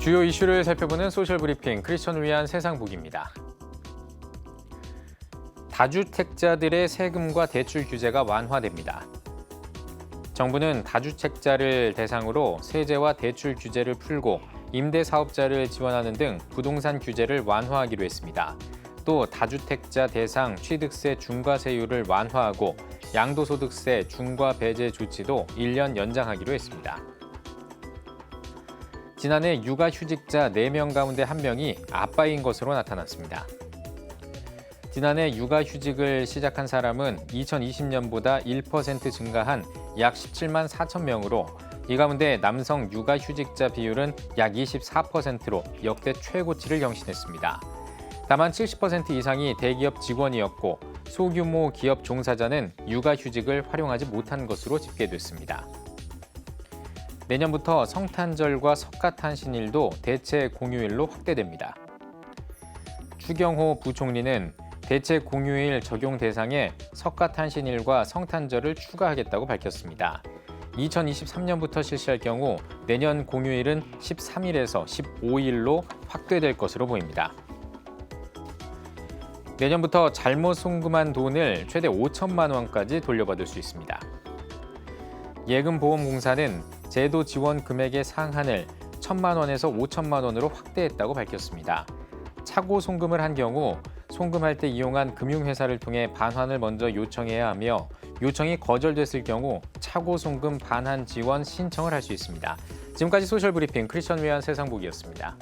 주요 이슈를 살펴보는 소셜 브리핑 크리스천을 위한 세상 보기입니다. 다주택자들의 세금과 대출 규제가 완화됩니다. 정부는 다주택자를 대상으로 세제와 대출 규제를 풀고 임대 사업자를 지원하는 등 부동산 규제를 완화하기로 했습니다. 또 다주택자 대상 취득세 중과세율을 완화하고 양도소득세 중과 배제 조치도 1년 연장하기로 했습니다. 지난해 육아휴직자 4명 가운데 1명이 아빠인 것으로 나타났습니다. 지난해 육아휴직을 시작한 사람은 2020년보다 1% 증가한 약 17만 4천 명으로 이 가운데 남성 육아휴직자 비율은 약 24%로 역대 최고치를 경신했습니다. 다만 70% 이상이 대기업 직원이었고 소규모 기업 종사자는 육아휴직을 활용하지 못한 것으로 집계됐습니다. 내년부터 성탄절과 석가탄신일도 대체 공휴일로 확대됩니다. 추경호 부총리는 대체 공휴일 적용 대상에 석가탄신일과 성탄절을 추가하겠다고 밝혔습니다. 2023년부터 실시할 경우 내년 공휴일은 13일에서 15일로 확대될 것으로 보입니다. 내년부터 잘못 송금한 돈을 최대 5천만 원까지 돌려받을 수 있습니다. 예금보험공사는 제도 지원 금액의 상한을 1천만 원에서 5천만 원으로 확대했다고 밝혔습니다. 차고 송금을 한 경우 송금할 때 이용한 금융회사를 통해 반환을 먼저 요청해야 하며 요청이 거절됐을 경우 차고 송금 반환 지원 신청을 할 수 있습니다. 지금까지 소셜 브리핑 크리스천 위한 세상 보기였습니다.